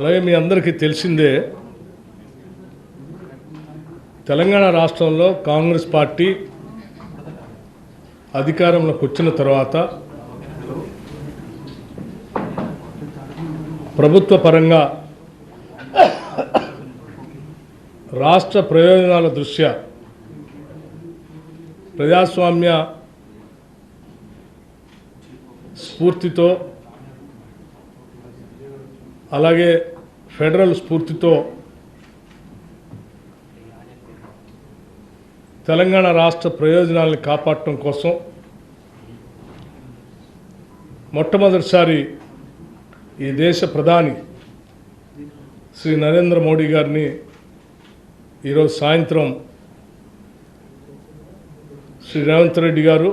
అలాగే మీ అందరికీ తెలిసిందే తెలంగాణ రాష్ట్రంలో కాంగ్రెస్ పార్టీ అధికారంలోకి వచ్చిన తర్వాత ప్రభుత్వ పరంగా రాష్ట్ర ప్రయోజనాల దృష్ట్యా ప్రజాస్వామ్య స్ఫూర్తితో అలాగే ఫెడరల్ స్ఫూర్తితో తెలంగాణ రాష్ట్ర ప్రయోజనాల్ని కాపాడటం కోసం మొట్టమొదటిసారి ఈ దేశ ప్రధాని శ్రీ నరేంద్ర మోడీ గారిని ఈరోజు సాయంత్రం శ్రీ రేవంత్ రెడ్డి గారు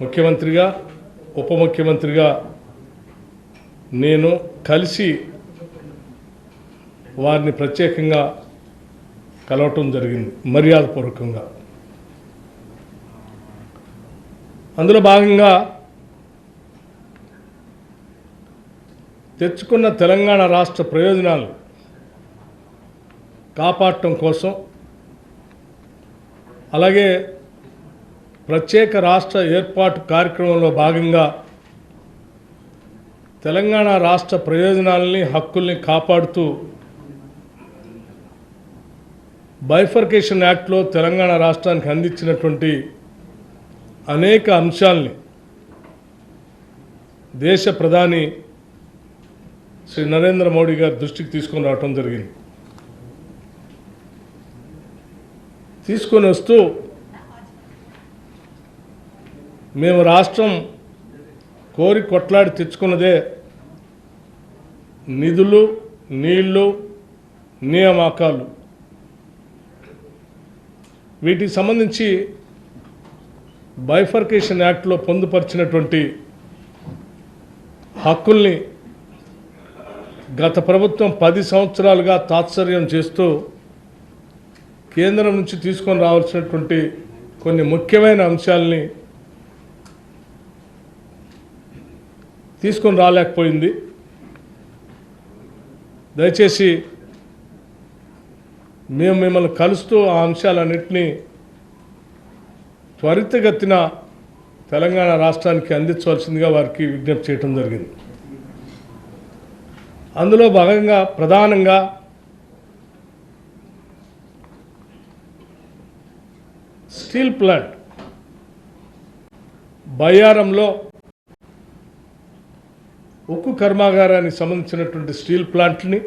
ముఖ్యమంత్రిగా ఉప ముఖ్యమంత్రిగా నేను కలిసి వారిని ప్రత్యేకంగా కలవటం జరిగింది మర్యాదపూర్వకంగా. అందులో భాగంగా తెచ్చుకున్న తెలంగాణ రాష్ట్ర ప్రయోజనాలు కాపాడటం కోసం అలాగే ప్రత్యేక రాష్ట్ర ఏర్పాటు కార్యక్రమంలో భాగంగా తెలంగాణ రాష్ట్ర ప్రయోజనాలని హక్కుల్ని కాపాడుతూ బైఫర్కేషన్ యాక్ట్లో తెలంగాణ రాష్ట్రానికి అందించినటువంటి అనేక అంశాల్ని దేశ ప్రధాని శ్రీ నరేంద్ర మోడీ గారి దృష్టికి తీసుకొని రావటం జరిగింది. తీసుకొని వస్తూ మేము రాష్ట్రం కోరి కొట్లాడి తెచ్చుకున్నదే నిధులు నీళ్ళు నియామకాలు. వీటికి సంబంధించి బైఫర్కేషన్ యాక్ట్లో పొందుపరిచినటువంటి హక్కుల్ని గత ప్రభుత్వం పది సంవత్సరాలుగా తాత్సర్యం చేస్తూ కేంద్రం నుంచి తీసుకొని రావాల్సినటువంటి కొన్ని ముఖ్యమైన అంశాలని తీసుకొని రాలేకపోయింది. దయచేసి మేము మిమ్మల్ని కలుస్తూ ఆ అంశాలన్నింటినీ త్వరితగతిన తెలంగాణ రాష్ట్రానికి అందించవలసిందిగా వారికి విజ్ఞప్తి చేయడం జరిగింది. అందులో భాగంగా ప్రధానంగా స్టీల్ ప్లాంట్ బయ్యారంలో ఉక్కు కర్మాగారానికి సంబంధించినటువంటి స్టీల్ ప్లాంట్ని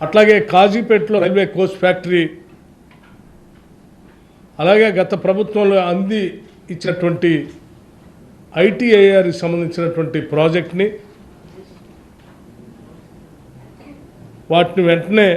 అట్లాగే కాజీపేటలో రైల్వే కోచ్ ఫ్యాక్టరీ అలాగే గత ప్రభుత్వంలో అంది ఇచ్చినటువంటి ఐటీఐఆర్కి సంబంధించినటువంటి ప్రాజెక్ట్ని వాటిని వెంటనే